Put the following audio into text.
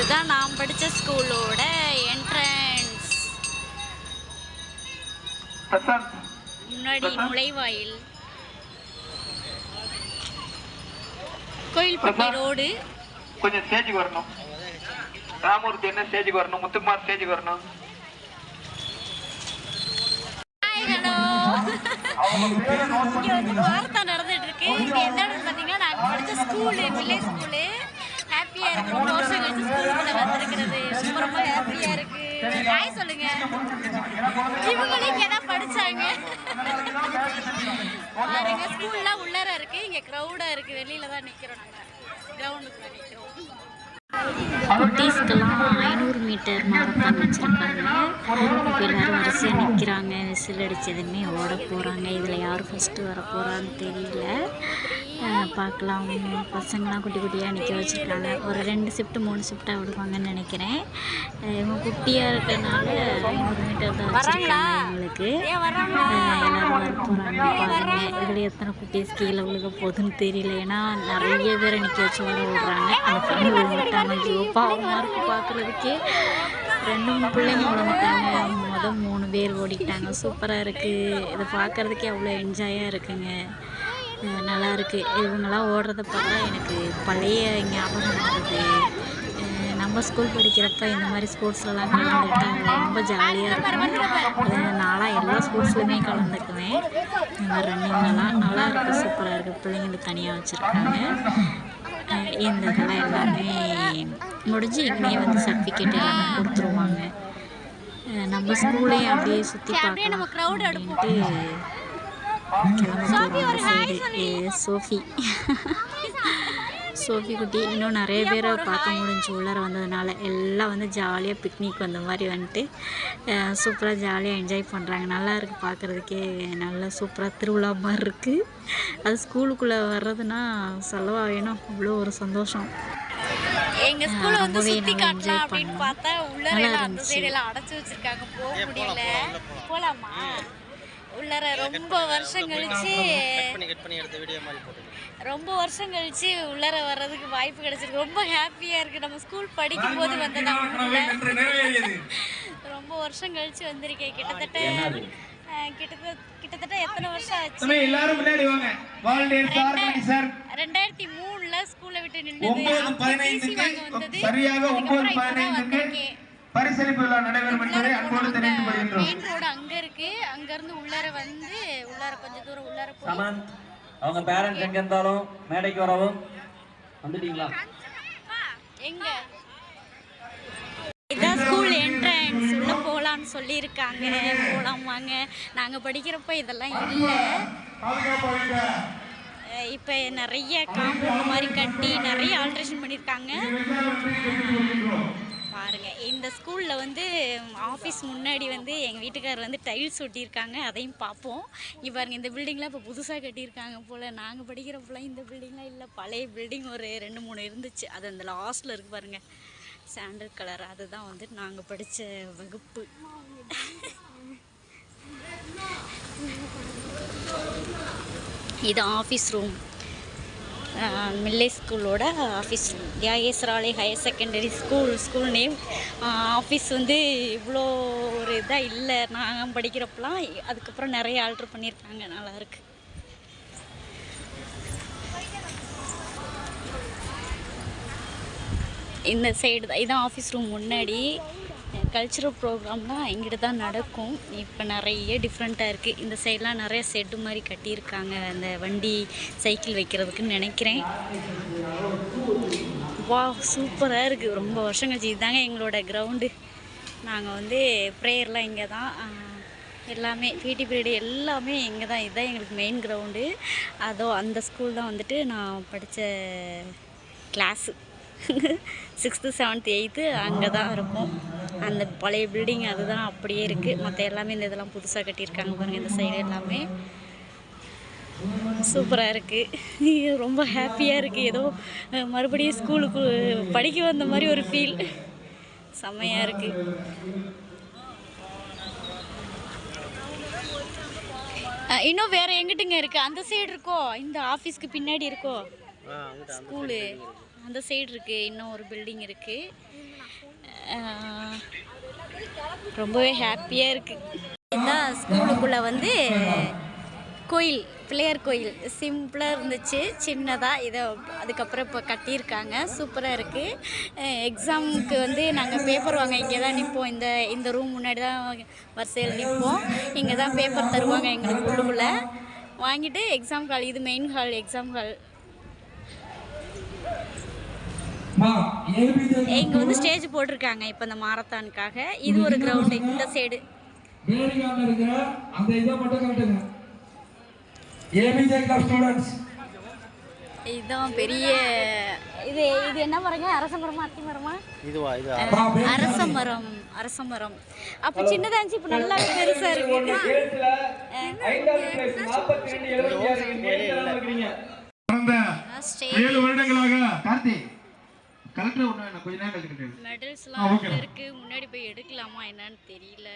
இதுதான் நான் படித்த ஸ்கூலோட என்ட்ரன்ஸ் முன்னாடி நுழைவாயில். கோயில்பட்டி ரோடு. கொஞ்சம் ஸ்டேஜுக்கு வரணும். ராமூர்த்தி என்ன ஸ்டேஜுக்கு வரணும்? முத்துக்குமார் ஸ்டேஜுக்கு வரணும். இங்கே வந்து வார்த்தை நடந்துட்டு இருக்கு. இது என்னன்னு பார்த்தீங்கன்னா நாங்கள் படித்த ஸ்கூலு வில்லேஜ் ஸ்கூலு ஹாப்பியாக இருக்கு ரொம்ப வருஷம் கழிச்சு ஸ்கூலுக்குள்ள வந்திருக்கிறது. ரொம்ப ரொம்ப ஹாப்பியாக இருக்கு. ஹாய் சொல்லுங்க. இவங்களும் இங்கே தான் படிச்சாங்க. பாருங்க ஸ்கூல்லாம் உள்ளார இருக்கு. இங்கே க்ரௌடாக இருக்கு. வெளியில தான் நிற்கிறோம் நாங்கள் கிரவுண்டுக்குள்ள நிற்கிறோம் குட்டீஸ்க்கெல்லாம் ஐநூறு மீட்டர் மாரத்தான் வச்சுருக்காங்க. இப்போ எல்லோரும் வரிசையாக நிற்கிறாங்க விசில் அடித்ததுமே ஓட போகிறாங்க இதில் யார் ஃபஸ்ட்டு வர போகிறான்னு தெரியல. பார்க்கலாம். பசங்களாம் குட்டி குட்டியாக நிற்க வச்சுருக்காங்க. ஒரு ரெண்டு ஷிஃப்ட் மூணு ஷிஃப்ட்டாக விடுவாங்கன்னு நினைக்கிறேன். இவங்க குட்டியாக இருக்கிறனால ஐநூறு மீட்டர் தான் வச்சுருக்காங்க எங்களுக்கு. எல்லோரும் வர போகிறாங்க பாருங்க இதில் எத்தனை குட்டீஸ் கீழே விழுக போகுதுன்னு தெரியல. ஏன்னா நிறைய பேரை நிற்க வச்சு ஓட விடுறாங்க. அந்த பொண்ணு விழுந்துட்டாங்க ஐயோ பாவமாக இருக்கு பார்க்குறதுக்கே ரெண்டு மூணு பிள்ளைங்க விழுந்துட்டாங்க மொதல் மூணு பேர் ஓடிட்டாங்க சூப்பராக இருக்குது இதை பார்க்குறதுக்கே அவ்வளோ என்ஜாயாக இருக்குங்க. நல்லா இருக்குது இவங்கெல்லாம் ஓடுறத பார்த்தா எனக்கு பழைய ஞாபகம் வருது நம்ம ஸ்கூல் படிக்கிறப்ப இந்த மாதிரி ஸ்போர்ட்ஸ்லலாம் கலந்துக்கிட்டா ரொம்ப ஜாலியாக இருக்கும் நானாக எல்லா ஸ்போர்ட்ஸ்லையுமே கலந்துக்குவேன். இந்த மாதிரி ரன்னிங்லாம் நல்லா இருக்குது சூப்பராக இருக்குது பிள்ளைங்களுக்கு தனியாக வச்சுருக்காங்க. இந்த இதெல்லாம் எல்லாமே முடிஞ்சு இங்கேயே வந்து சர்டிஃபிகேட் எல்லாமே கொடுத்துருவாங்க. நம்ம ஸ்கூலையும் அப்படியே சுற்றி பார்க்கலாம் அப்படின்ட்டு சோஃபி சோஃபி குட்டி இன்னும் நிறைய பேரை பார்க்க முடிஞ்சு உள்ளார வந்ததுனால எல்லாம் வந்து ஜாலியாக பிக்னிக் வந்த மாதிரி வந்துட்டு சூப்பராக ஜாலியாக என்ஜாய் பண்ணுறாங்க நல்லா இருக்குது பார்க்குறதுக்கே. நல்லா சூப்பராக திருவிழா மாதிரி இருக்குது அது ஸ்கூலுக்குள்ளே வர்றதுன்னா சொல்லவா வேணும்? அவ்வளோ ஒரு சந்தோஷம். எங்க ஸ்கூல்ல வந்து சுத்தி நல்லா காட்டலாம் enjoy அப்படின்னு பண்ணோம். பார்த்தா உள்ளார நல்லா எல்லாம் அந்த இருந்துச்சு. சைடு எல்லாம் அடைச்சு வச்சிருக்காங்க. போக முடியல. போலாமா உள்ளார ரொம்ப வருஷம் கழிச்சு பண்ணி கட் பண்ணி எடுத்த வீடியோ மாதிரி போட்டுருக்கேன் ரொம்ப வருஷம் கழிச்சு உள்ளார வர்றதுக்கு வாய்ப்பு கிடைச்சிருக்கு. ரொம்ப ஹாப்பியா இருக்கு. நம்ம ஸ்கூல் படிக்கும் போது வந்ததா ரொம்ப வருஷம் கழிச்சு வந்திருக்கேன். கிட்டத்தட்ட கிட்டத்தட்ட கிட்டத்தட்ட எத்தனை வருஷம் ஆச்சு? எல்லாரும் முன்னாடி வாங்க. Volunteer sir Mani sir. ரெண்டாயிரத்தி மூணுல ஸ்கூலை விட்டு பதினைந்துக்கு வாங்க வந்தது. சரியாக ஒன்பது அதுக்கப்புறம் இப்பதான் பதினைந்துக்கு வந்திருக்கேன். பரிசளிப்பு விழா நடைபெறும் என்பதை அன்போடு தெரிவித்துக் கொள்கின்றோம் மெயின் ரோடு அங்க இருக்கு. அங்க இருந்து உள்ளார வந்து உள்ளார கொஞ்சம் தூரம் உள்ளார போய் சமந்த் அவங்க பேரண்ட்ஸ் எங்க இருந்தாலும் மேடைக்கு வரவும் வந்துட்டீங்களா? எங்க? இதான் ஸ்கூல் என்ட்ரன்ஸ் உள்ள போகலான்னு சொல்லியிருக்காங்க. போகலாம் வாங்க. நாங்கள் படிக்கிறப்ப இதெல்லாம் இல்லை. இப்போ நிறைய காம்பவுண்ட் மாதிரி கட்டி நிறைய ஆல்ட்ரேஷன் பண்ணியிருக்காங்க. பாருங்கள் இந்த ஸ்கூலில் வந்து ஆஃபீஸ் முன்னாடி வந்து எங்கள் வீட்டுக்காரர் வந்து டைல்ஸ் ஒட்டியிருக்காங்க. அதையும் பார்ப்போம். இங்கே இந்த பில்டிங்லாம் இப்போ புதுசாக கட்டியிருக்காங்க போல். நாங்கள் படிக்கிறப்பெல்லாம் இந்த பில்டிங்லாம் இல்லை. பழைய பில்டிங் ஒரு ரெண்டு மூணு இருந்துச்சு. அது அந்த லாஸ்ட்டில் இருக்குது பாருங்கள் சாண்டல் கலர் அதுதான் வந்து நாங்கள் படித்த வகுப்பு. இது ஆஃபீஸ் ரூம். மில்லே ஸ்கூலோட ஆஃபீஸ். ரூம் ராலே higher secondary school school name office வந்து இவ்வளோ ஒரு இதாக இல்லை. நாங்கள் படிக்கிறப்பெல்லாம் அதுக்கப்புறம் நிறைய ஆல்ட்ரு பண்ணியிருக்காங்க. நல்லாயிருக்கு இந்த சைடு தான். இதான் ஆஃபீஸ் ரூம் முன்னாடி. கல்ச்சுரல் ப்ரோக்ராம்லாம் இங்கிட்டு தான் நடக்கும். இப்போ நிறைய டிஃப்ரெண்ட்டாக இருக்குது இந்த சைட்லாம் நிறைய செட்டு மாதிரி கட்டியிருக்காங்க. அந்த வண்டி சைக்கிள் வைக்கிறதுக்குன்னு நினைக்கிறேன். வா சூப்பராக இருக்குது ரொம்ப வருஷம் கழிச்சு இதுதாங்க எங்களோட கிரவுண்டு நாங்கள் வந்து ப்ரேயர்லாம் இங்கே தான் எல்லாமே பிடி பீரியடு எல்லாமே இங்கே தான். இதுதான் எங்களுக்கு மெயின் கிரவுண்டு அதோ அந்த ஸ்கூல் தான் வந்துட்டு நான் படித்த கிளாஸு சிக்ஸ்த்து செவன்த்து எயித்து அங்கே தான் இருக்கும். அந்த பழைய பில்டிங் அதுதான் அப்படியே இருக்குது மற்ற எல்லாமே இந்த இதெல்லாம் புதுசாக கட்டியிருக்காங்க பாருங்கள் இந்த சைடு எல்லாமே. சூப்பராக இருக்குது ரொம்ப ஹாப்பியாக இருக்குது ஏதோ மறுபடியும் ஸ்கூலுக்கு படிக்க வந்த மாதிரி ஒரு ஃபீல் செம்மையாக இருக்குது இன்னும் வேறு எங்கிட்டுங்க இருக்குது அந்த சைடு இருக்கோ? இந்த ஆஃபீஸ்க்கு பின்னாடி இருக்கோ? ஸ்கூலு. அந்த சைடு இருக்குது இன்னும் ஒரு பில்டிங் இருக்குது ரொம்பவே ஹாப்பியாக இருக்குது இதுதான் ஸ்கூலுக்குள்ளே வந்து கோயில் பிள்ளையார் கோயில். சிம்பிளாக இருந்துச்சு சின்னதாக இதை அதுக்கப்புறம் இப்போ கட்டியிருக்காங்க. சூப்பராக இருக்குது எக்ஸாமுக்கு வந்து நாங்கள் பேப்பர் வாங்க இங்கே தான் நிற்போம் இந்த இந்த ரூம் முன்னாடி தான் வரிசையில் நிற்போம் இங்கே தான் பேப்பர் தருவாங்க எங்களுக்கு உள்ளுக்குள்ளே. வாங்கிட்டு எக்ஸாம் ஹால் இது மெயின் ஹால் எக்ஸாம் ஹால் இங்கே வந்து ஸ்டேஜ் போட்டிருக்காங்க இப்போ இந்த மாரத்தானுக்காக. இது ஒரு கிரவுண்டு இந்த சைடு இதுதான் பெரிய இது இது என்ன மரங்க? அரச மரமா அத்தி மரமா? இதுவா இது அரச மரம் அரச மரம். அப்போ சின்னதா இருந்துச்சு இப்போ நல்லா பெருசா இருக்கு. கடந்த ஏழு வருடங்களாக கலெக்டர் ஒன்று கொஞ்ச நேரம் கழிச்சுக்கிட்டு மெடல்ஸ்லாம் இருக்கு. முன்னாடி போய் எடுக்கலாமா? என்னன்னு தெரியல.